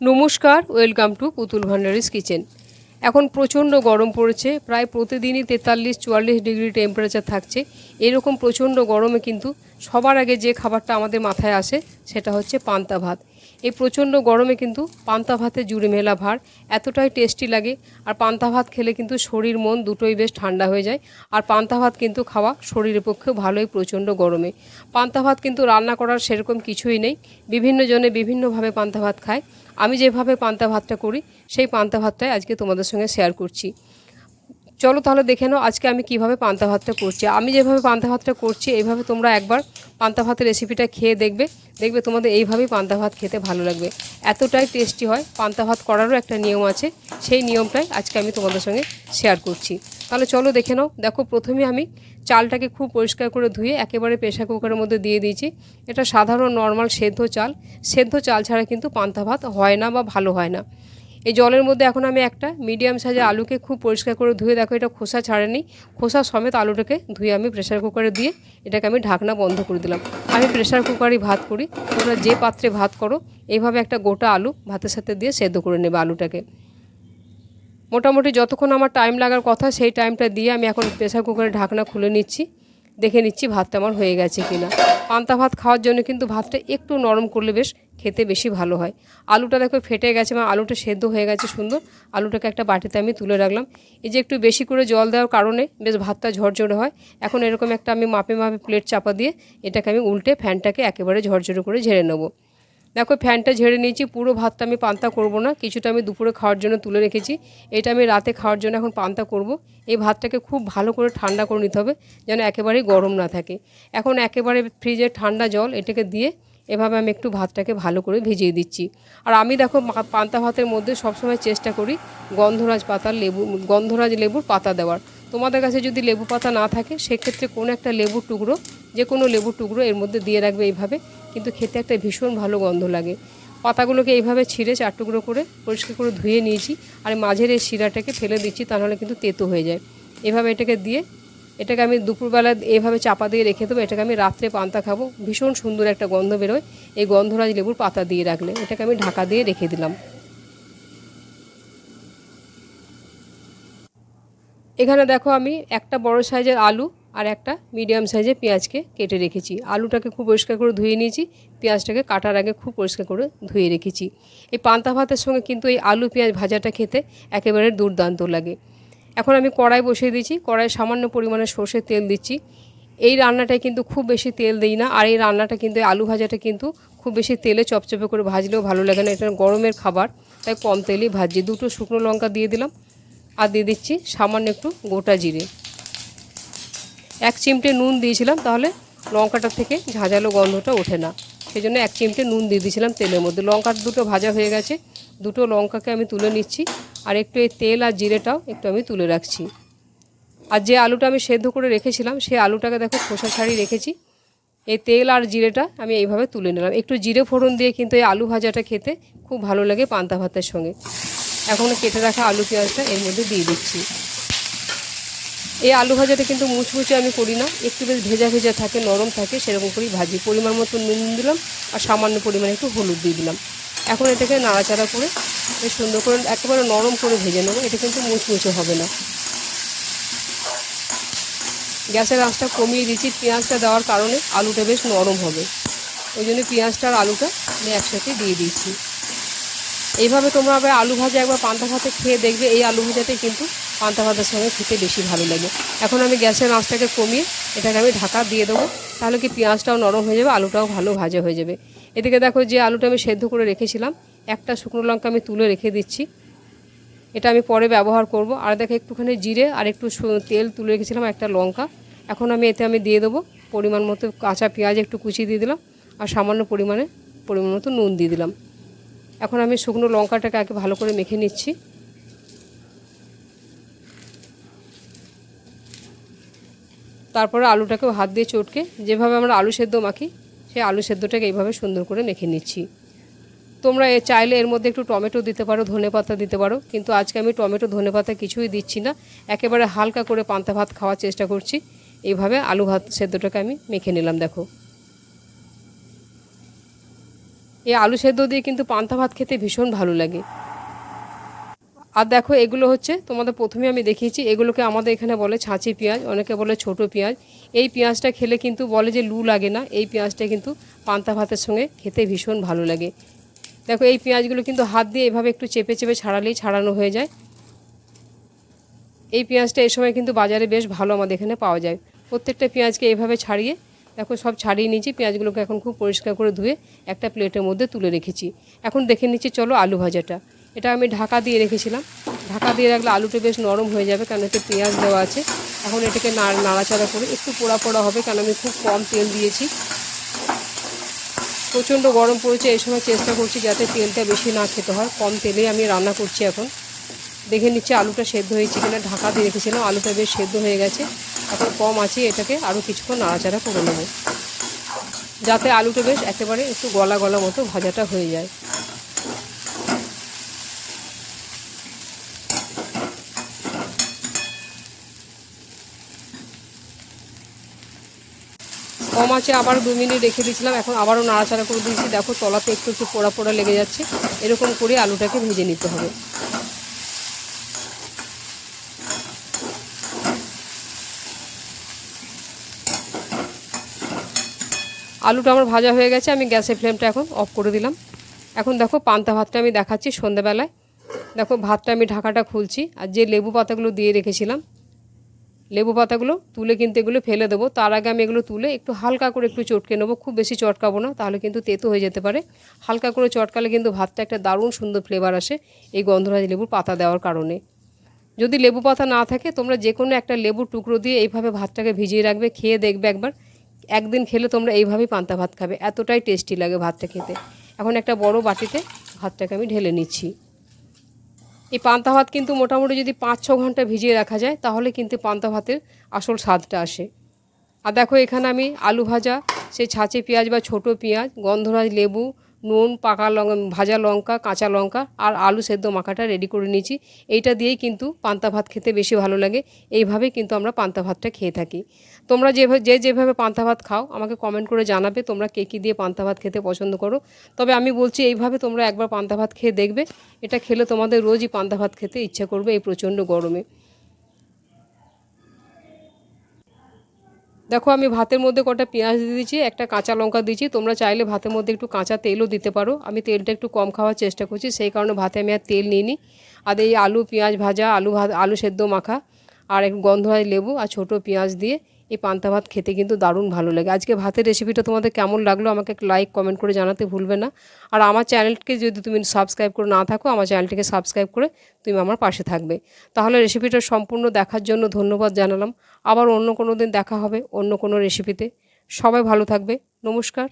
নমস্কার, welcome to পুতুল ভান্ডারিস kitchen. এখন প্রচণ্ড গরম পড়েছে, প্রায় প্রতিদিনই তেতাল্লিশ, চুয়াল্লিশ ডিগ্রি টেম্পারেচার থাকছে। এরকম প্রচণ্ড গরমে কিন্তু সবার আগে যে খাবারটা আমাদের মাথায় আসে, সেটা হচ্ছে পান্তা ভাত। এই প্রচণ্ড গরমে কিন্তু পান্তা ভাতে জুড়ে মেলা ভার, এতটাই টেস্টি লাগে। আর পান্তা ভাত খেলে কিন্তু শরীর, মন দুটোই বেশ ঠান্ডা হয়ে যায়। আর পান্তা ভাত কিন্তু খাওয়া শরীরের পক্ষে ভালোই প্রচণ্ড গরমে। পান্তা ভাত কিন্তু রান্না করার সেরকম কিছুই নেই। বিভিন্ন জনে বিভিন্নভাবে পান্তা ভাত খায়। আমি যেভাবে পান্তা ভাতটা করি, সেই পান্তা ভাতটাই আজকে তোমাদের সঙ্গে শেয়ার করছি। চলো তাহলে দেখে নাও আজকে আমি কীভাবে পান্তা ভাতটা করছি। আমি যেভাবে পান্তা ভাতটা করছি, এইভাবে তোমরা একবার পান্তা ভাতের রেসিপিটা খেয়ে দেখবে। দেখবে তোমাদের এইভাবেই পান্তা ভাত খেতে ভালো লাগবে। এতটাই টেস্টি হয়, পান্তা ভাত করারও একটা নিয়ম আছে। সেই নিয়মটাই আজকে আমি তোমাদের সঙ্গে শেয়ার করছি। তাহলে চলো দেখে নাও। দেখো প্রথমে আমি চালটাকে খুব পরিষ্কার করে ধুয়ে একেবারে প্রেশার কুকারের মধ্যে দিয়ে দিয়েছি। এটা সাধারণ নর্মাল সেদ্ধ চাল। সেদ্ধ চাল ছাড়া কিন্তু পান্তা ভাত হয় না বা ভালো হয় না। এই জলের মধ্যে এখন আমি একটা মিডিয়াম সাইজের আলুকে খুব পরিষ্কার করে ধুয়ে, দেখো এটা খোসা ছাড়েনি। খোসা সমেত আলুটাকে ধুয়ে আমি প্রেশার কুকারে দিয়ে এটাকে আমি ঢাকনা বন্ধ করে দিলাম। আমি প্রেশার কুকারই ভাত করি। তোমরা যে পাত্রে ভাত করো, এইভাবে একটা গোটা আলু ভাতের সাথে দিয়ে সেদ্ধ করে নেবে আলুটাকে। মোটামুটি যতক্ষণ আমার টাইম লাগার কথা, সেই টাইমটা দিয়ে আমি এখন প্রেশার কুকারে ঢাকনা খুলে নিচ্ছি। দেখে নিচ্ছি ভাতটা আমার হয়ে গেছে কিনা। পান্তা ভাত খাওয়ার জন্য কিন্তু ভাতটা একটু নরম করলে বেশ খেতে বেশি ভালো হয়। আলুটা দেখো ফেটে গেছে বা আলুটা সেদ্ধ হয়ে গেছে সুন্দর। আলুটাকে একটা বাটিতে আমি তুলে রাখলাম। এই যে একটু বেশি করে জল দেওয়ার কারণে বেশ ভাতটা ঝরঝরে হয়। এখন এরকম একটা আমি মাপে মাপে প্লেট চাপা দিয়ে এটাকে আমি উল্টে ফ্যানটাকে একেবারে ঝরঝরে করে ঝেড়ে নেব। দেখো ফ্যানটা ঝেড়ে নিয়েছি, পুরো ভাতটা আমি পান্তা করব না, কিছুটা আমি দুপুরে খাওয়ার জন্য তুলে রেখেছি, এটা আমি রাতে খাওয়ার জন্য এখন পান্তা করব। এই ভাতটাকে খুব ভালো করে ঠান্ডা করে নিতে হবে, যেন একেবারেই গরম না থাকে। এখন একেবারে ফ্রিজের ঠান্ডা জল এটাকে দিয়ে এভাবে আমি একটু ভাতটাকে ভালো করে ভিজিয়ে দিচ্ছি। আর আমি দেখো পান্তা ভাতের মধ্যে সবসময় চেষ্টা করি গন্ধরাজ পাতার লেবু, গন্ধরাজ লেবুর পাতা দেওয়ার। তোমাদের কাছে যদি লেবু পাতা না থাকে, সেক্ষেত্রে কোনো একটা লেবুর টুকরো যে কোনো লেবুর টুকরো এর মধ্যে দিয়ে রাখবে এইভাবে। কিন্তু খেতে একটা ভীষণ ভালো গন্ধ লাগে। পাতাগুলোকে এইভাবে ছিঁড়ে চার টুকরো করে পরিষ্কার করে ধুয়ে নিয়েছি আর মাঝের এই শিরাটাকে ফেলে দিচ্ছি, তা নাহলে কিন্তু তেতো হয়ে যায়। এভাবে এটাকে দিয়ে, এটাকে আমি দুপুরবেলা এভাবে চাপা দিয়ে রেখে দেবো, এটাকে আমি রাত্রে পান্তা খাব, ভীষণ সুন্দর একটা গন্ধ বেরোয়। এই গন্ধরাজ লেবুর পাতা দিয়ে রাখলে এটাকে আমি ঢাকা দিয়ে রেখে দিলাম। এখানে দেখো আমি একটা বড় সাইজের আলু আর একটা মিডিয়াম সাইজে পেঁয়াজকে কেটে রেখেছি। আলুটাকে খুব পরিষ্কার করে ধুয়ে নিয়েছি, পেঁয়াজটাকে কাটার আগে খুব পরিষ্কার করে ধুয়ে রেখেছি। এই পান্তা ভাতের সঙ্গে কিন্তু এই আলু পেঁয়াজ ভাজাটা খেতে একেবারে দুর্দান্ত লাগে। এখন আমি কড়াই বসিয়ে দিয়েছি কড়াই সামান্য পরিমাণে সর্ষের তেল দিচ্ছি। এই রান্নাটায় কিন্তু খুব বেশি তেল দিই না, আর এই রান্নাটা কিন্তু, আলু ভাজাটা কিন্তু খুব বেশি তেলে চপচপে করে ভাজলেও ভালো লাগে না, এটা গরমের খাবার, তাই কম তেলেই ভাজি দুটো শুকনো লঙ্কা দিয়ে দিলাম, আর দিয়ে দিচ্ছি সামান্য একটু গোটা জিরে। এক চিমটে নুন দিয়েছিলাম, তাহলে লঙ্কাটা থেকে ঝাঁঝালো গন্ধটা ওঠে না। সেই জন্য এক চিমটে নুন দিয়ে দিয়েছিলাম তেলের মধ্যে। লঙ্কা দুটো ভাজা হয়ে গেছে, দুটো লঙ্কাকে আমি তুলে নিচ্ছি, আর একটু এই তেল আর জিরেটাও একটু আমি তুলে রাখছি। আর যে আলুটা আমি সেদ্ধ করে রেখেছিলাম সেই আলুটাকে দেখো খোসা ছাড়িয়ে রেখেছি। এই তেল আর জিরেটা আমি এইভাবে তুলে নিলাম। একটু জিরে ফোড়ন দিয়ে কিন্তু এই আলু ভাজাটা খেতে খুব ভালো লাগে পান্তা ভাতের সঙ্গে। এখন কেটে রাখা আলু পেঁয়াজটা এর মধ্যে দিয়ে দিচ্ছি। এই আলু ভাজাটা কিন্তু মুচমুচে আমি করি না। একটু বেশ ভেজা ভেজা থাকে, নরম থাকে, সেরকম করেই ভাজি। পরিমাণ মতো নুন দিলাম আর সামান্য পরিমাণে একটু হলুদ দিয়ে দিলাম। এখন এটাকে নাড়াচাড়া করে বেশ সুন্দর করে একেবারে নরম করে ভেজে নেব। এটা কিন্তু মুচমুচে হবে না। গ্যাসের আঁচটা কমিয়ে দিচ্ছি। পেঁয়াজটা দেওয়ার কারণে আলুটা বেশ নরম হবে। ওই জন্য পেঁয়াজটা আর আলুটা আমি একসাথে দিয়ে দিচ্ছি। এইভাবে তোমরা আবার আলু ভাজা একবার পান্তা ভাতে খেয়ে দেখবে। এই আলু ভাজাতে কিন্তু পান্তা ভাতের সঙ্গে খেতে বেশি ভালো লাগে। এখন আমি গ্যাসের আঁচটাকে কমিয়ে এটাকে আমি ঢাকা দিয়ে দেবো। তাহলে কি পেঁয়াজটাও নরম হয়ে যাবে, আলুটাও ভালো ভাজা হয়ে যাবে। এদিকে দেখো যে আলুটা আমি সেদ্ধ করে রেখেছিলাম, একটা শুকনো লঙ্কা আমি তুলে রেখে দিচ্ছি। এটা আমি পরে ব্যবহার করব। আর দেখো একটুখানি জিরে আর একটু তেল তুলে রেখেছিলাম একটা লঙ্কা। এখন আমি এতে আমি দিয়ে দেবো পরিমাণ মতো কাঁচা পেঁয়াজ একটু কুচিয়ে দিয়ে দিলাম আর সামান্য পরিমাণে, পরিমাণ মতো নুন দিয়ে দিলাম। এখন আমি শুকনো লঙ্কাটাকে আগে ভালো করে মেখে নিচ্ছি। তারপরে আলুটাকেও হাত দিয়ে চটকে যেভাবে আমরা আলু সেদ্ধ মাখি, সেই আলু সেদ্ধটাকে এইভাবে সুন্দর করে মেখে নিচ্ছি। তোমরা এ চাইলে এর মধ্যে একটু টমেটো দিতে পারো, ধনে পাতা দিতে পারো, কিন্তু আজকে আমি টমেটো, ধনে পাতা কিছুই দিচ্ছি না। একেবারে হালকা করে পান্তা ভাত খাওয়ার চেষ্টা করছি। এইভাবে আলু ভাত সেদ্ধটাকে আমি মেখে নিলাম, দেখো। এই আলু সেদ্ধ দিয়ে কিন্তু পান্তা ভাত খেতে ভীষণ ভালো লাগে। আর দেখো, এগুলো হচ্ছে তোমাদের প্রথমে আমি দেখিয়েছি। এগুলোকে আমাদের এখানে বলে ছাঁচি পেঁয়াজ, অনেকে বলে ছোট পেঁয়াজ। এই পেঁয়াজটা খেলে কিন্তু বলে যে লু লাগে না। এই পেঁয়াজটা কিন্তু পান্তা ভাতের সঙ্গে খেতে ভীষণ ভালো লাগে। দেখো, এই পেঁয়াজগুলো কিন্তু হাত দিয়ে এভাবে একটু চেপে চেপে ছাড়ালেই ছাড়ানো হয়ে যায়। এই পেঁয়াজটা এই সময় কিন্তু বাজারে বেশ ভালো আমাদের এখানে পাওয়া যায়। প্রত্যেকটা পেঁয়াজকে এইভাবে ছাড়িয়ে, দেখো, সব ছাড়িয়ে নিয়েছি। পেঁয়াজগুলোকে এখন খুব পরিষ্কার করে ধুয়ে একটা প্লেটের মধ্যে তুলে রেখেছি। এখন দেখে নিচ্ছি, চলো আলু ভাজাটা। এটা আমি ঢাকা দিয়ে রেখেছিলাম। ঢাকা দিয়ে রাখলে আলুটা বেশ নরম হয়ে যাবে, কারণ এতে পেঁয়াজ দেওয়া আছে। এখন এটাকে নাড়াচাড়া করে একটু পোড়া পোড়া হবে, কারণ আমি খুব কম তেল দিয়েছি। প্রচণ্ড গরম পড়েছে, এই সময় চেষ্টা করছি যাতে তেলটা বেশি না খেতে হয়। কম তেলেই আমি রান্না করছি এখন। দেখে নিচ্ছে আলুটা সেদ্ধ হয়েছে কিনা, ঢাকা দিয়ে রেখেছিলাম। আলুটা বেশ সেদ্ধ হয়ে গেছে। এখন কম আছে, এটাকে আরও কিছুক্ষণ নাড়াচাড়া করে নেব। যাতে আলুটা বেশ একেবারে একটু গলা গলা মতো ভাজাটা হয়ে যায়। কম আছে আবার দু মিনিট রেখে দিয়েছিলাম, এখন আবারও নাড়াচাড়া করে দিয়েছি। দেখো, তলাতে একটু একটু পোড়া পোড়া লেগে যাচ্ছে। এরকম করে আলুটাকে ভেজে নিতে হবে। আলুটা আমার ভাজা হয়ে গেছে, আমি গ্যাসের ফ্লেমটা এখন অফ করে দিলাম। এখন দেখো, পান্তা ভাতটা আমি দেখাচ্ছি সন্ধ্যাবেলায়। দেখো, ভাতটা আমি ঢাকাটা খুলছি, আর যে লেবু পাতাগুলো দিয়ে রেখেছিলাম লেবু পাতাগুলো তুলে কিন্তু এগুলো ফেলে দেবো। তার আগে আমি এগুলো তুলে একটু হালকা করে একটু চটকে নেব। খুব বেশি চটকাবো না, তাহলে কিন্তু তেতো হয়ে যেতে পারে। হালকা করে চটকালে কিন্তু ভাতটা একটা দারুণ সুন্দর ফ্লেভার আসে এই গন্ধরাজ লেবুর পাতা দেওয়ার কারণে। যদি লেবু পাতা না থাকে, তোমরা যে কোনো একটা লেবুর টুকরো দিয়ে এইভাবে ভাতটাকে ভিজিয়ে রাখবে, খেয়ে দেখবে একবার। একদিন খেলে তোমরা এইভাবেই পান্তা ভাত খাবে। এতটাই টেস্টি লাগে ভাতটা খেতে। এখন একটা বড় বাটিতে ভাতটাকে আমি ঢেলে নিচ্ছি। এই পান্তা ভাত কিন্তু মোটামুটি যদি পাঁচ, ছ ঘণ্টা ভিজিয়ে রাখা যায়, তাহলে কিন্তু পান্তা ভাতের আসল স্বাদটা আসে। আর দেখো এখানে আমি আলু ভাজা, সেই ছাঁচে পেঁয়াজ বা ছোট পেঁয়াজ, গন্ধরাজ লেবু নুন, পাকা লঙ্কা ভাজা লঙ্কা, কাঁচা লঙ্কা আর আলু সেদ্ধ মাখাটা রেডি করে নিয়েছি। এইটা দিয়েই কিন্তু পান্তা ভাত খেতে বেশি ভালো লাগে। এইভাবেই কিন্তু আমরা পান্তা ভাতটা খেয়ে থাকি। তোমরা যেভাবে যে যেভাবে পান্তা ভাত খাও, আমাকে কমেন্ট করে জানাবে তোমরা কে কী দিয়ে পান্তা ভাত খেতে পছন্দ করো। তবে আমি বলছি এইভাবে তোমরা একবার পান্তা ভাত খেয়ে দেখবে। এটা খেলে তোমাদের রোজই পান্তা ভাত খেতে ইচ্ছা করবে এই প্রচণ্ড গরমে। দেখো, আমি ভাতের মধ্যে কটা পেঁয়াজ দিয়ে দিচ্ছি একটা কাঁচা লঙ্কা দিচ্ছি তোমরা চাইলে ভাতের মধ্যে একটু কাঁচা তেলও দিতে পারো। আমি তেলটা একটু কম খাওয়ার চেষ্টা করছি, সেই কারণে ভাতে আমি আর তেল নিইনি। আর এই আলু, পেঁয়াজ ভাজা, আলু আলু সেদ্ধ মাখা, আর একটু গন্ধরাজ লেবু আর ছোটো পেঁয়াজ দিয়ে এই পান্তা ভাত খেতে কিন্তু দারুণ ভালো লাগে। আজকে ভাতের রেসিপিটা তোমাদের কেমন লাগল আমাকে লাইক কমেন্ট করে জানাতে ভুলবে না। আর আমার চ্যানেলকে যদি তুমি সাবস্ক্রাইব করে না থাকো, আমার চ্যানেলটিকে সাবস্ক্রাইব করে তুমি আমার পাশে থাকবে। তাহলে রেসিপিটা সম্পূর্ণ দেখার জন্য ধন্যবাদ জানালাম। আবার অন্য কোনো দিন দেখা হবে অন্য কোনো রেসিপিতে সবাই ভালো থাকবে। নমস্কার।